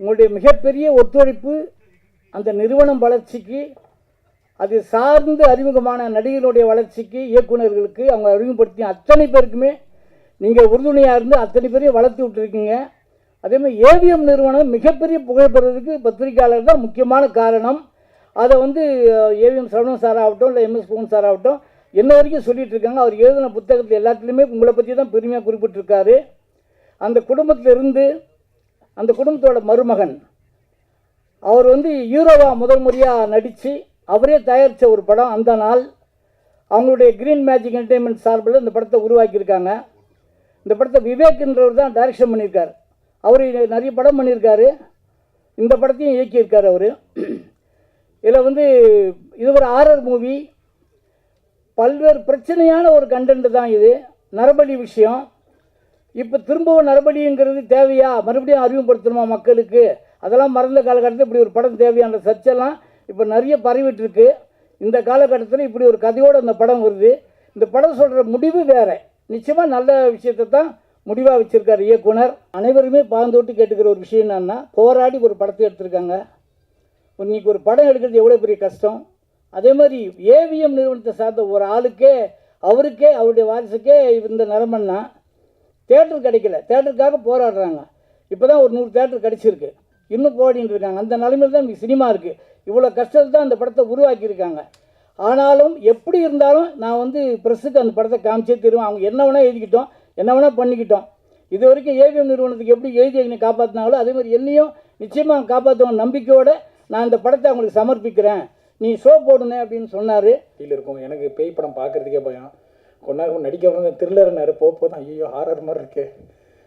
உங்களுடைய மிகப்பெரிய ஒத்துழைப்பு அந்த நிறுவனம் வளர்ச்சிக்கு அது சார்ந்து அறிமுகமான நடிகர்களுடைய வளர்ச்சிக்கு இயக்குனர்களுக்கு அவங்க அறிமுகப்படுத்திய அத்தனை பேருக்குமே நீங்கள் உறுதுணையாக இருந்து அத்தனை பேரையும் வளர்த்து விட்டுருக்கீங்க. அதேமாதிரி ஏவிஎம் நிறுவனம் மிகப்பெரிய புகழ்பெறதுக்கு பத்திரிகையாளர் தான் முக்கியமான காரணம். அதை வந்து ஏவிஎம் சரவணன் சார் ஆகட்டும் இல்லை எம்எஸ் பவன் சார் ஆகட்டும் என்ன வரைக்கும் சொல்லிட்டு இருக்காங்க அவர் எழுதின புத்தகத்தில் எல்லாத்துலேயுமே உங்களை பற்றி தான் பெருமையாக குறிப்பிட்டிருக்காரு. அந்த குடும்பத்தில் இருந்து அந்த குடும்பத்தோட மருமகன். அவர் வந்து ஹீரோவா முதல் முறையாக நடித்து அவரே தயாரித்த ஒரு படம் அந்த நாள். அவங்களுடைய க்ரீன் மேஜிக் என்டர்டைன்மெண்ட் சார்பில் இந்த படத்தை உருவாக்கியிருக்காங்க. இந்த படத்தை விவேக்ன்றவர் தான் டைரக்ஷன் பண்ணியிருக்கார். அவர் நிறைய படம் பண்ணியிருக்காரு. இந்த படத்தையும் இயக்கியிருக்கார் அவர். இதில் வந்து இது ஒரு ஆரர் மூவி பல்வேறு பிரச்சனையான ஒரு கண்டென்ட் தான் இது. நரபலி விஷயம். இப்போ திரும்பவும் நரபலிங்கிறது தேவையா? மறுபடியும் அறிமுகப்படுத்தணுமா மக்களுக்கு? அதெல்லாம் மறந்த காலகட்டத்தில் இப்படி ஒரு படம் தேவையான சர்ச்செல்லாம் இப்போ நிறைய பரவிட்டுருக்கு. இந்த காலகட்டத்தில் இப்படி ஒரு கதையோடு அந்த படம் வருது. இந்த படம் சொல்கிற முடிவு வேறு. நிச்சயமாக நல்ல விஷயத்தை தான் முடிவாக வச்சுருக்கார் இயக்குனர். அனைவருமே பாந்தோட்டு கேட்டுக்கிற ஒரு விஷயம் என்னன்னா போராடி ஒரு படத்தை எடுத்திருக்காங்க. இன்னைக்கு ஒரு படம் எடுக்கிறது எவ்வளோ பெரிய கஷ்டம். அதே மாதிரி ஏவிஎம் நிறுவனத்தை சார்ந்த ஒரு ஆளுக்கே அவருக்கே அவருடைய வாரிசுக்கே இந்த நிலமன்னா தேட்டர் கிடைக்கல. தேட்டருக்காக போராடுறாங்க. இப்போ தான் ஒரு நூறு தேட்டர் கிடச்சிருக்கு. இன்னும் போராடிட்டு இருக்காங்க. அந்த நிலைமையில் தான் இன்னைக்கு சினிமா இருக்குது இவ்வளோ கஷ்டத்தை தான் அந்த படத்தை உருவாக்கியிருக்காங்க. ஆனாலும் எப்படி இருந்தாலும் நான் வந்து ப்ரெஸ்ஸுக்கு அந்த படத்தை காமிச்சே தருவேன். அவங்க என்ன வேணால் எழுதிக்கிட்டோம். என்ன வேணால் பண்ணிக்கிட்டோம். இது வரைக்கும் ஏவிஎம் நிறுவனத்துக்கு எப்படி எழுதி என்னை காப்பாற்றினாங்களோ அதே மாதிரி என்னையும் நிச்சயமாக காப்பாற்றுவோம் நம்பிக்கையோடு நான் இந்த படத்தை அவங்களுக்கு சமர்ப்பிக்கிறேன். நீ ஷோ போடுனே அப்படின்னு சொன்னார். ஃபீல் இருக்கும் எனக்கு பேய் படம் பார்க்குறதுக்கே பயம். கொஞ்ச நேரம் நடிக்க வந்து த்ரில்லர்னாரு போக போதும் ஐயோ ஹாரர் மாதிரி இருக்குது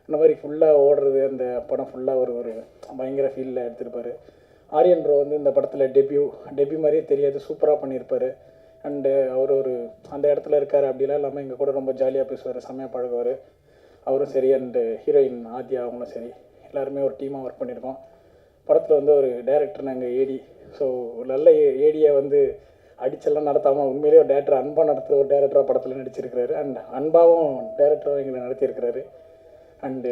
அந்த மாதிரி ஃபுல்லாக ஓடுறது அந்த படம் ஃபுல்லாக ஒரு ஒரு பயங்கர ஃபீலில் எடுத்திருப்பார். ஆரியன் ப்ரோ வந்து இந்த படத்தில் டெபியூ டெபியூ மாதிரியே தெரியாது சூப்பராக பண்ணியிருப்பார். அண்டு அவர் ஒரு அந்த இடத்துல இருக்கார் அப்படிலாம் இல்லாமல் எங்கள் கூட ரொம்ப ஜாலியாக பேசுவார் செம்மையாக பழகுவார். அவரும் சரி அண்டு ஹீரோயின் ஆத்யா அவங்களும் சரி. எல்லாருமே ஒரு டீமாக ஒர்க் பண்ணியிருக்கோம். படத்தில் வந்து ஒரு டைரக்டர் நாங்கள் ஏடி ஸோ நல்ல ஏடியை வந்து அடிச்செல்லாம் நடத்தாமல் உண்மையிலேயே ஒரு டேரக்டர் அன்பா நடத்துகிற ஒரு டேரக்டராக படத்தில் நடிச்சிருக்கிறாரு. அண்ட் அன்பாவும் டேரக்டராகவும் எங்களை நடத்தியிருக்கிறாரு. அண்டு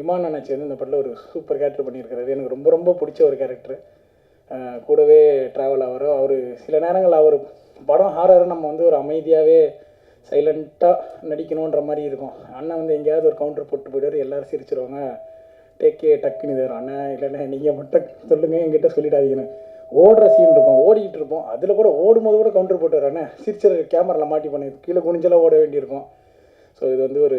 இமான் அண்ணாச்சி வந்து இந்த படத்தில் ஒரு சூப்பர் கேரக்டர் பண்ணியிருக்கிறாரு. எனக்கு ரொம்ப ரொம்ப பிடிச்ச ஒரு கேரக்டர் கூடவே ட்ராவல் ஆவார் அவர் சில நேரங்கள் அவர் படம் ஹாரர் நம்ம வந்து ஒரு அமைதியாகவே சைலண்ட்டாக நடிக்கணுன்ற மாதிரி இருக்கும். அண்ணன் வந்து எங்கேயாவது ஒரு கவுண்டர் போட்டு போயிடுவார் எல்லோரும் சிரிச்சிருவாங்க. டேக்கே டக்குன்னு தரும் வரும் அண்ணன் இல்லைண்ணே நீங்கள் மட்டும் சொல்லுங்கள் என்கிட்ட சொல்லிடாதீங்கன்னு. ஓடுற சீன் இருக்கும் ஓடிக்கிட்டு இருப்போம். அதில் கூட ஓடும்போது கூட கவுண்டர் போட்டு வரானே சிரிச்ச கேமராவில் மாட்டி பண்ணி கீழே குனிஞ்செல்லாம் ஓட வேண்டியிருக்கும். ஸோ இது வந்து ஒரு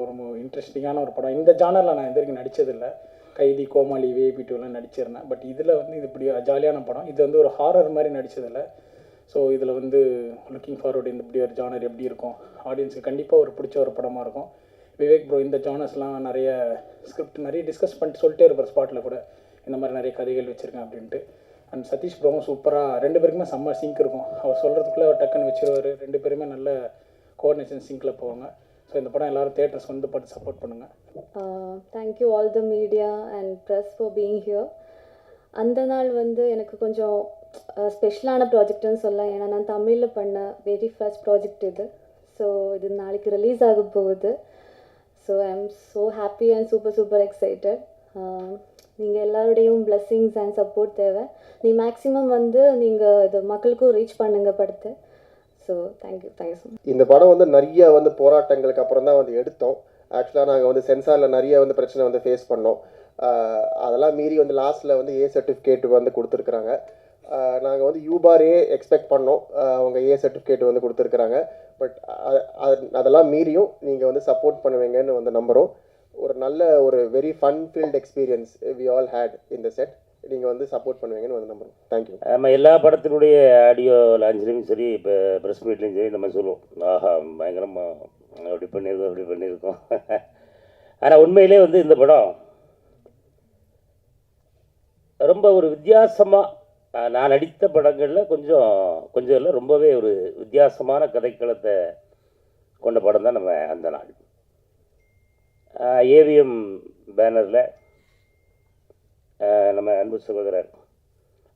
ஒரு இன்ட்ரெஸ்டிங்கான ஒரு படம். இந்த ஜானரில் நான் இது வரைக்கும் நடித்ததில்லை கைதி கோமாளி வேபி டூலாம் நடிச்சிருந்தேன். பட் இதில் வந்து இது இப்படி ஜாலியான படம். இது வந்து ஒரு ஹாரர் மாதிரி நடித்ததில்லை ஸோ இதில் வந்து லுக்கிங் ஃபார்வர்டு இந்த இப்படி ஒரு ஜானர் எப்படி இருக்கும்? ஆடியன்ஸுக்கு கண்டிப்பாக ஒரு பிடிச்ச ஒரு படமாக இருக்கும். விவேக் ப்ரோ இந்த ஜானர்ஸ்லாம் நிறைய ஸ்கிரிப்ட் நிறைய டிஸ்கஸ் பண்ணிட்டு சொல்லிட்டே இருப்பார் ஸ்பாட்டில் கூட. இந்த மாதிரி நிறைய கதைகள் வச்சுருக்கேன் அப்படின்ட்டு. அண்ட் சதீஷ் ப்ரோவும் சூப்பராக ரெண்டு பேருக்குமே செம்ம சிங்க் இருக்கும். அவர் சொல்கிறதுக்குள்ளே அவர் டக்குன்னு வச்சிருவார். ரெண்டு பேருமே நல்ல கோஆர்டினேஷன் சிங்கில் போவாங்க. ஸோ இந்த படம் எல்லாரும் தேட்டர்ஸ் வந்து பார்த்து சப்போர்ட் பண்ணுங்கள் thank you all the media and press for being here அந்த நாள் வந்து எனக்கு கொஞ்சம் ஸ்பெஷலான ப்ராஜெக்ட்னு சொல்லலாம் ஏன்னா நான் தமிழில் பண்ண வெரி ஃபர்ஸ்ட் ப்ராஜெக்ட் இது. ஸோ இது நாளைக்கு ரிலீஸ் ஆக போகுது. So I am so happy and super super excited நீங்கள் எல்லாருடையும் blessings அண்ட் சப்போர்ட் தேவை. நீ மேக்ஸிமம் வந்து நீங்கள் இது மக்களுக்கும் ரீச் பண்ணுங்க படத்தை. So thank you thank you so much இந்த படம் வந்து நிறைய வந்து போராட்டங்களுக்கு அப்புறம் தான் வந்து எடுத்தோம். ஆக்சுவலாக நாங்கள் வந்து சென்சாரில் நிறைய வந்து பிரச்சனை வந்து ஃபேஸ் பண்ணோம். அதெல்லாம் மீறி வந்து லாஸ்ட்டில் வந்து ஏ சர்டிஃபிகேட் வந்து கொடுத்துருக்குறாங்க. நாங்கள் வந்து யூபாரே எக்ஸ்பெக்ட் பண்ணோம். அவங்க ஏ சர்டிஃபிகேட் வந்து கொடுத்துருக்குறாங்க. பட் அதெல்லாம் மீறியும் நீங்கள் வந்து சப்போர்ட் பண்ணுவீங்கன்னு வந்து நம்புகிறோம் ஒரு நல்ல ஒரு very fun filled experience we all had இந்த செட் நீங்கள் வந்து சப்போர்ட் பண்ணுவீங்கன்னு வந்து நம்புறோம். தேங்க்யூ நம்ம எல்லா படத்தினுடைய ஆடியோ லான்ச்லேயும் சரி இப்போ ப்ரெஸ் மீட்லேயும் சரி நம்ம சொல்லுவோம். ஆஹா பயங்கரமாக அப்படி பண்ணியிருக்கோம் அப்படி பண்ணியிருக்கோம். ஆனால் உண்மையிலே வந்து இந்த படம் ரொம்ப ஒரு வித்தியாசமாக நான் நடித்த படங்களில் கொஞ்சம் கொஞ்சம் இல்லை ரொம்பவே ஒரு வித்தியாசமான கதைக்களத்தை கொண்ட படம் தான் நம்ம அந்த நாள். ஏவிஎம் பேனரில் நம்ம அன்பு சகோதரர்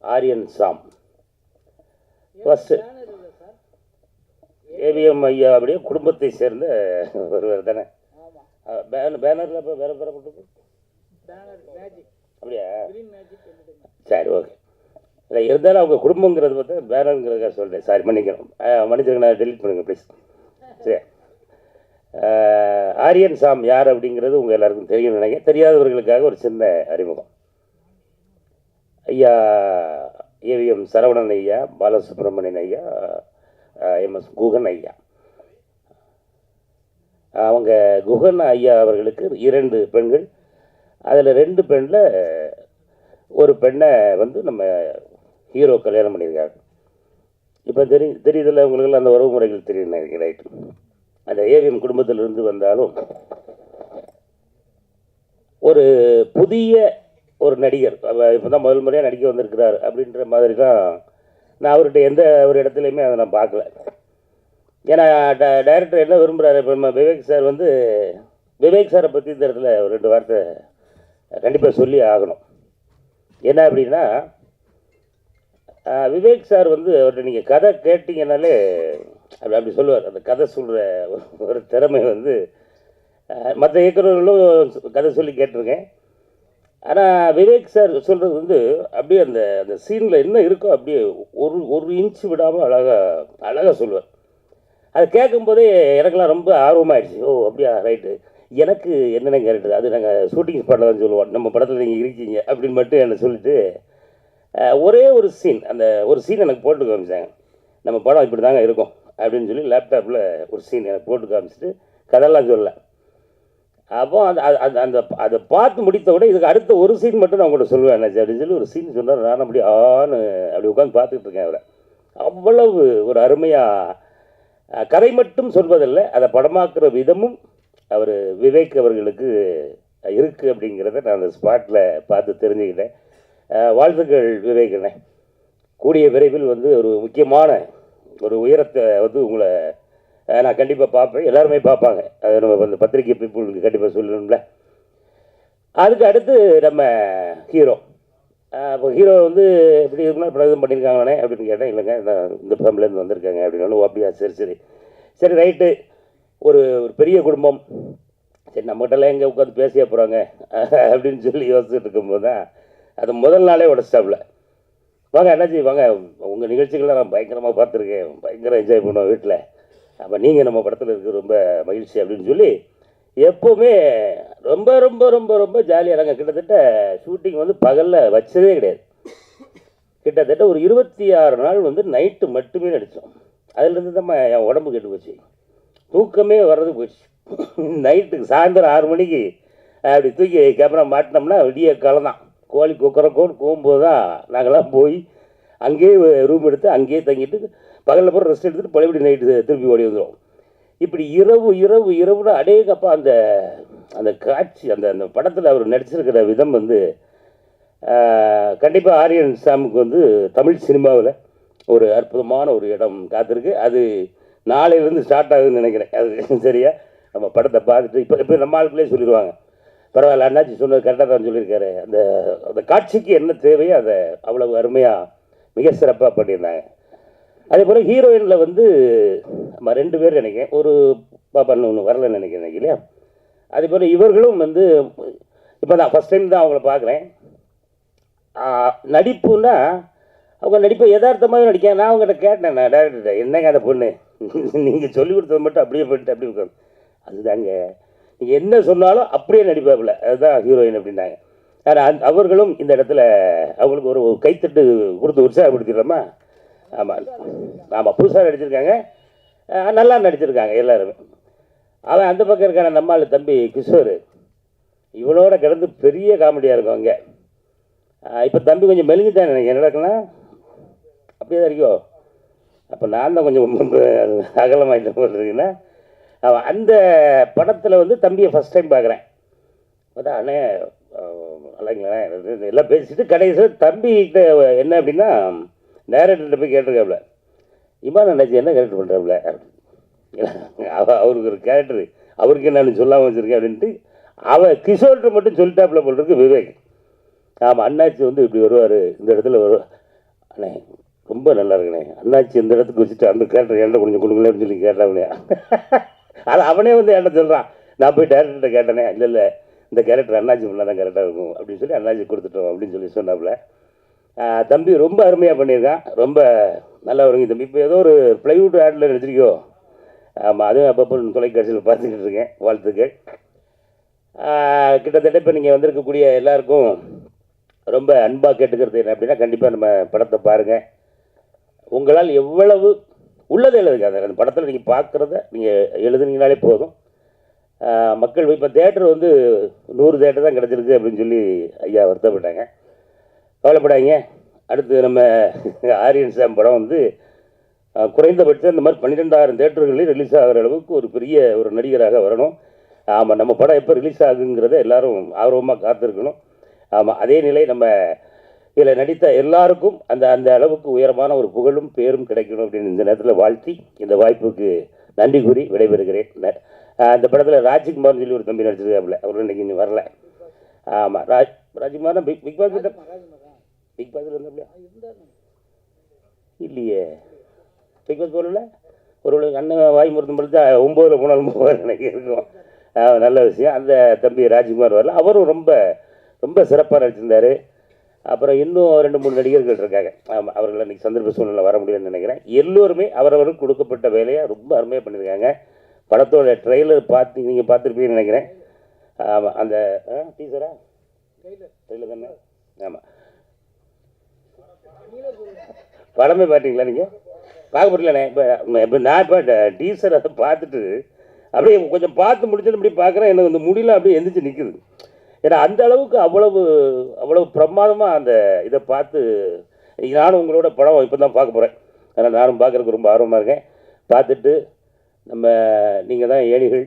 ஆரியன் சாம். ஃபஸ்ட்டு ஏவிஎம் ஐயா அப்படியே குடும்பத்தை சேர்ந்த ஒருவர் தானே. பேனர் பேனரில் இப்போ வேறு பேரை போட்டு அப்படியா? இருந்தாலும் அவங்க குடும்பங்கிறது பார்த்தா வேறங்கிறதுக்காக சொல்கிறேன் சாரி மன்னிக்கணும் அஹ் மன்னிச்சிருங்க நான் டெலிட் பண்ணுங்க ப்ளீஸ் சரி ஆரியன் சாம் யார் அப்படிங்கிறது உங்கள் எல்லாருக்கும் தெரியும் நினைக்கிறேன். தெரியாதவர்களுக்காக ஒரு சின்ன அறிமுகம். ஐயா ஏவிஎம் சரவணன் ஐயா பாலசுப்ரமணியன் ஐயா எம்எஸ் குகன் ஐயா. அவங்க குகன் ஐயா அவர்களுக்கு இரண்டு பெண்கள். அதில் ரெண்டு பெண்ணில் ஒரு பெண்ணை வந்து நம்ம ஹீரோ கல்யாணம் பண்ணியிருக்காங்க இப்போ தெரி தெரியுதில்ல உங்களுக்கு அந்த உறவு முறைகள் தெரியும் நினைக்கிறேன். ரைட்டு அந்த ஏவிஎம் குடும்பத்திலிருந்து வந்தாலும் ஒரு புதிய ஒரு நடிகர் இப்போ தான் முதல் முறையாக நடிக்க வந்திருக்கிறார் அப்படின்ற மாதிரி தான் நான் அவர்கிட்ட எந்த ஒரு இடத்துலையுமே அதை நான் பார்க்கல. ஏன்னா ட- டைரக்டர் என்ன விரும்புகிறாரு இப்போ நம்ம விவேக் சார் வந்து விவேக் சாரை பற்றி இந்த இடத்துல ஒரு ரெண்டு வார்த்தை கண்டிப்பாக சொல்லி ஆகணும். என்ன அப்படின்னா விவேக் சார் வந்து அவர்கிட்ட நீங்கள் கதை கேட்டிங்கனாலே அப்படி அப்படி சொல்லுவார். அந்த கதை சொல்கிற ஒரு திறமை வந்து மற்ற இயக்குநர்களும் கதை சொல்லி கேட்டிருக்கேன். ஆனால் விவேக் சார் சொல்கிறது வந்து அப்படியே அந்த அந்த சீனில் என்ன இருக்கோ அப்படியே ஒரு ஒரு இன்ச்சு விடாமல் அழகாக அழகாக சொல்லுவார். அதை கேட்கும்போதே எனக்கெல்லாம் ரொம்ப ஆர்வமாகிடுச்சு ஓ அப்படியா ரைட்டு எனக்கு என்னென்ன கேரக்டர்? அது நாங்கள் ஷூட்டிங் ஸ்பாட்டில் தான் சொல்லுவோம். நம்ம படத்தில் நீங்கள் இருக்கீங்க அப்படின்னு மட்டும் என்னை சொல்லிட்டு ஒரே ஒரு சீன் அந்த ஒரு சீன் எனக்கு போட்டு காமிச்சாங்க நம்ம படம் இப்படி தாங்க இருக்கும். அப்படின்னு சொல்லி லேப்டாப்பில் ஒரு சீன் எனக்கு போட்டு காமிச்சிட்டு கதெல்லாம் சொல்லலை. அப்போ அந்த அந்த அந்த அதை பார்த்து முடித்த உடனே இதுக்கு அடுத்த ஒரு சீன் மட்டும் நான் உங்கள்கிட்ட சொல்லுவேன் என்ன அப்படின்னு சொல்லி ஒரு சீன் சொன்னார். நான் அப்படி ஆன்னு அப்படி உட்காந்து பார்த்துக்கிட்டு இருக்கேன் அவரை. அவ்வளவு ஒரு அருமையாக கதை மட்டும் சொல்வதில்லை அதை படமாக்குற விதமும் அவர் விவேக் அவர்களுக்கு இருக்குது அப்படிங்கிறத நான் அந்த ஸ்பாட்டில் பார்த்து தெரிஞ்சுக்கிட்டேன். வாழ்த்துக்கள் விவேக்கண்ணே கூடிய விரைவில் வந்து ஒரு முக்கியமான ஒரு உயரத்தை வந்து உங்களை நான் கண்டிப்பாக பார்ப்பேன். எல்லாருமே பார்ப்பாங்க. அது நம்ம வந்து பத்திரிகை பீப்புளுக்கு கண்டிப்பாக சொல்லணும்ல. அதுக்கு அடுத்து நம்ம ஹீரோ இப்போ ஹீரோ வந்து எப்படி இருக்குன்னா இப்போ எதுவும் பண்ணியிருக்காங்களானே அப்படின்னு கேட்டேன். இல்லைங்க இந்த இந்த ஃபேமிலியிலேருந்து வந்திருக்காங்க அப்படின்னு அப்படியா சரி சரி. சரி ரைட்டு ஒரு ஒரு பெரிய குடும்பம். சரி நம்மகிட்டலாம் எங்கே உட்காந்து பேசிய போகிறாங்க அப்படின்னு சொல்லி யோசிச்சுட்டு இருக்கும்போது தான் அது முதல் நாளே உடச்சிட்டாப்புல. வாங்க அண்ணாச்சி வாங்க. உங்கள் நிகழ்ச்சிகள்லாம் நான் பயங்கரமாக பார்த்துருக்கேன். பயங்கரம் என்ஜாய் பண்ணுவோம் வீட்டில் அப்போ நீங்கள் நம்ம படத்தில் இருக்க ரொம்ப மகிழ்ச்சி அப்படின்னு சொல்லி எப்போவுமே ரொம்ப ரொம்ப ரொம்ப ரொம்ப ஜாலியாக நாங்கள் கிட்டத்தட்ட ஷூட்டிங் வந்து பகலில் வச்சதே கிடையாது. கிட்டத்தட்ட ஒரு இருபத்தி ஆறு நாள் வந்து நைட்டு மட்டுமே நடித்தோம் அதுலேருந்து தான் என் உடம்பு கெட்டு போச்சு. தூக்கமே வர்றது போச்சு. நைட்டுக்கு சாயந்தரம் ஆறு மணிக்கு அப்படி தூக்கி கேமரா மாட்டினோம்னா விடிய காலம் தான் கோழி கொக்கரக்கோன்னு போகும்போது தான் நாங்களாம் போய் அங்கேயே ரூம் எடுத்து அங்கேயே தங்கிட்டு பகலில் போகிற ரெஸ்ட் எடுத்துட்டு பழையபடி நைட்டு திருப்பி ஓடி வந்துடும் இப்படி இரவு இரவு இரவுல அடேகப்பா அந்த அந்த காட்சி அந்த அந்த படத்தில் அவர் நடிச்சிருக்கிற விதம் வந்து கண்டிப்பாக ஆரியன் சாமுக்கு வந்து தமிழ் சினிமாவில் ஒரு அற்புதமான ஒரு இடம் காத்திருக்கு. அது நாளையிலேருந்து ஸ்டார்ட் ஆகுதுன்னு நினைக்கிறேன். அது சரியா? நம்ம படத்தை பார்த்துட்டு இப்போ இப்போ நம்ம ஆளுக்குள்ளே சொல்லிடுவாங்க. பரவாயில்ல அண்ணாச்சி சொன்னது கரெக்டாக தான் சொல்லியிருக்காரு. அந்த அந்த காட்சிக்கு என்ன தேவையோ அதை அவ்வளவு அருமையாக மிக சிறப்பாக பண்ணியிருந்தாங்க. அதே போல் ஹீரோயினில் வந்து நம்ம ரெண்டு பேர் நினைக்கிறேன். ஒரு பாப்பான்னு ஒன்று வரலன்னு நினைக்கிறேன் இல்லையா? அதே போல் இவர்களும் வந்து இப்போ தான் ஃபஸ்ட் டைம் தான் அவங்கள பார்க்குறேன். நடிப்புன்னா அவங்க நடிப்பை யதார்த்தமாக நடிக்க நான் அவங்ககிட்ட கேட்டேன் நான் டேரக்டர்கிட்ட என்னங்க அந்த பொண்ணு? நீங்கள் சொல்லி கொடுத்தது மட்டும் அப்படியே போயிட்டு அப்படியே உட்காந்து அதுதாங்க. நீங்கள் என்ன சொன்னாலும் அப்படியே நடிப்பாப்புல. அதுதான் ஹீரோயின் அப்படின்னாங்க. ஆனால் அவர்களும் இந்த இடத்துல அவங்களுக்கு ஒரு கைத்தட்டு கொடுத்து உற்சாகப்படுத்திடலாமா? ஆமாம் ஆமாம் புதுசாக நடிச்சிருக்காங்க. நல்லா நடிச்சிருக்காங்க எல்லாருமே. அவன் அந்த பக்கம் இருக்கான நம்மாள் தம்பி கிஷோர். இவனோட கிடந்து பெரிய காமெடியாக இருக்கும் அங்கே. இப்போ தம்பி கொஞ்சம் மெலிஞ்சுட்டான் எனக்கு. என்ன அப்படியே தான் இருக்கோ. அப்போ நான் தான் கொஞ்சம் அகலமாயிட்ட போல் அந்த படத்தில் வந்து தம்பியை ஃபஸ்ட் டைம் பார்க்குறேன். அதான் அண்ணே இல்லைங்களே எல்லாம் பேசிட்டு கடைசியில் தம்பிகிட்ட என்ன அப்படின்னா டேரக்டர்கிட்ட போய் கேட்டிருக்காப்புல இமான் அண்ணாச்சி என்ன கேரக்டர் பண்ணுறாப்புல அவ அவருக்கு ஒரு கேரக்டரு அவருக்கு நான் சொல்லாமல் வச்சுருக்கேன் அப்படின்ட்டு அவன் கிஷோர்கிட்ட மட்டும் சொல்லிட்டாப்புல போட்டிருக்கு விவேக். ஆமாம் அண்ணாச்சி வந்து இப்படி வருவார் இந்த இடத்துல வருவார் அண்ணே ரொம்ப நல்லா இருக்குண்ணே அண்ணாச்சி இந்த இடத்துக்கு வச்சுட்டு அந்த கேரக்டர் என்கிட்ட கொஞ்சம் கொடுங்களேன்னு சொல்லி கேட்டாங்களே அது அவனே வந்து என்கிட்ட சொல்கிறான் நான் போய் டேரக்டர்கிட்ட கேட்டேனே இல்லை இல்லை இந்த கேரக்டர் அண்ணாச்சி பண்ணால் தான் கரெக்டாக இருக்கும். அப்படின்னு சொல்லி அண்ணாச்சி கொடுத்துட்டோம் அப்படின்னு சொல்லி சொன்னாப்புல. தம்பி ரொம்ப அருமையாக பண்ணியிருக்கான். ரொம்ப நல்லா வருங்க தம்பி. இப்போ ஏதோ ஒரு ப்ளைவுட் ஆடில் நடிச்சிருக்கியோ. ஆமாம் அதுவும் அப்பப்போ தொலைக்காட்சியில் பார்த்துக்கிட்டு இருக்கேன் வாழ்த்துக்கள். கிட்டத்தட்ட இப்போ நீங்கள் வந்திருக்கக்கூடிய எல்லாருக்கும் ரொம்ப அன்பாக கேட்டுக்கிறது என்ன அப்படின்னா கண்டிப்பாக நம்ம படத்தை பாருங்கள் உங்களால் எவ்வளவு உள்ளதை எழுதுங்க அந்த அந்த படத்தில் நீங்கள் பார்க்குறத நீங்கள் எழுதுனீங்கனாலே போதும். மக்கள் இப்போ தேட்டர் வந்து நூறு தேட்டர் தான் கிடச்சிருக்கு அப்படின்னு சொல்லி ஐயா வருத்தப்பட்டாங்க. கவலைப்படாதீங்க. அடுத்து நம்ம ஆரியன் சாம் படம் வந்து குறைந்தபட்சம் இந்த மாதிரி பன்னிரெண்டாயிரம் தேட்டர்களில் ரிலீஸ் ஆகிற அளவுக்கு ஒரு பெரிய ஒரு நடிகராக வரணும். ஆமாம் நம்ம படம் எப்போ ரிலீஸ் ஆகுங்கிறத எல்லோரும் ஆர்வமாக காத்திருக்கணும். ஆமாம் அதே நிலை நம்ம இதில் நடித்த எல்லாருக்கும் அந்த அந்த அளவுக்கு உயரமான ஒரு புகழும் பேரும் கிடைக்கணும் அப்படின்னு இந்த நேரத்தில் வாழ்த்தி இந்த வாய்ப்புக்கு நன்றி கூறி விடைபெறுகிறேன். அந்த படத்தில் ராஜ்குமார்னு சொல்லி ஒரு தம்பி நடிச்சிருக்காப்புல. அவர் இன்னைக்கு இன்னும் வரல. ஆமாம் Raj Rajkumar Bigg Bigg Boss கிட்ட பிக் பாஸில் இருந்தாப்லையா இல்லையே. பிக் பாஸ் போகல? ஒரு அண்ணன் வாய் மருத்துவம் படித்தா ஒம்போதில் போனாலும் போவார் எனக்கு இருக்கும். நல்ல விஷயம். அந்த தம்பி ராஜ்குமார் வரல. அவரும் ரொம்ப ரொம்ப சிறப்பாக நடிச்சிருந்தார். அப்புறம் இன்னும் ரெண்டு மூணு நடிகர்கள் இருக்காங்க. ஆமாம் அவர்கள் இன்னைக்கு சந்தர்ப்ப சூழ்நிலை வர முடியும்னு நினைக்கிறேன். எல்லோருமே அவரவருக்கு கொடுக்கப்பட்ட வேலையை ரொம்ப அருமையாக பண்ணியிருக்காங்க. படத்தோட ட்ரெய்லர் பார்த்து நீங்கள் பார்த்துருப்பீங்கன்னு நினைக்கிறேன். ஆமாம் அந்த டீச்சரா ட்ரெய்லர் தானே? ஆமாம் படமே பார்த்தீங்களா நீங்கள் பார்க்க முடியலண்ணே இப்போ இப்போ நான் இப்போ டீசர் அதை பார்த்துட்டு அப்படியே கொஞ்சம் பார்த்து முடிச்சுட்டு அப்படியே பார்க்குறேன். எனக்கு அந்த முடியல அப்படியே எந்திரிச்சு நிற்குது ஏன்னா அந்த அளவுக்கு அவ்வளவு அவ்வளவு பிரமாதமாக அந்த இதை பார்த்து நானும் உங்களோட படம் இப்போ தான் பார்க்க போகிறேன் அதனால் நானும் பார்க்குறதுக்கு ரொம்ப ஆர்வமாக இருக்கேன். பார்த்துட்டு நம்ம நீங்கள் தான் ஏணிகள்.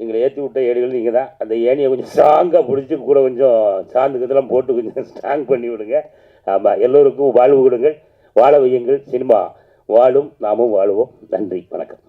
எங்களை ஏற்றி விட்ட ஏணிகள் நீங்கள் தான் அந்த ஏணியை கொஞ்சம் ஸ்ட்ராங்காக பிடிச்சி கூட கொஞ்சம் சாந்து போட்டு கொஞ்சம் ஸ்ட்ராங் பண்ணி விடுங்க. ஆமாம் எல்லோருக்கும் வாழ்வு கொடுங்கள். வாழ வையுங்கள். சினிமா வாழும். நாமும் வாழுவோம். நன்றி. வணக்கம்.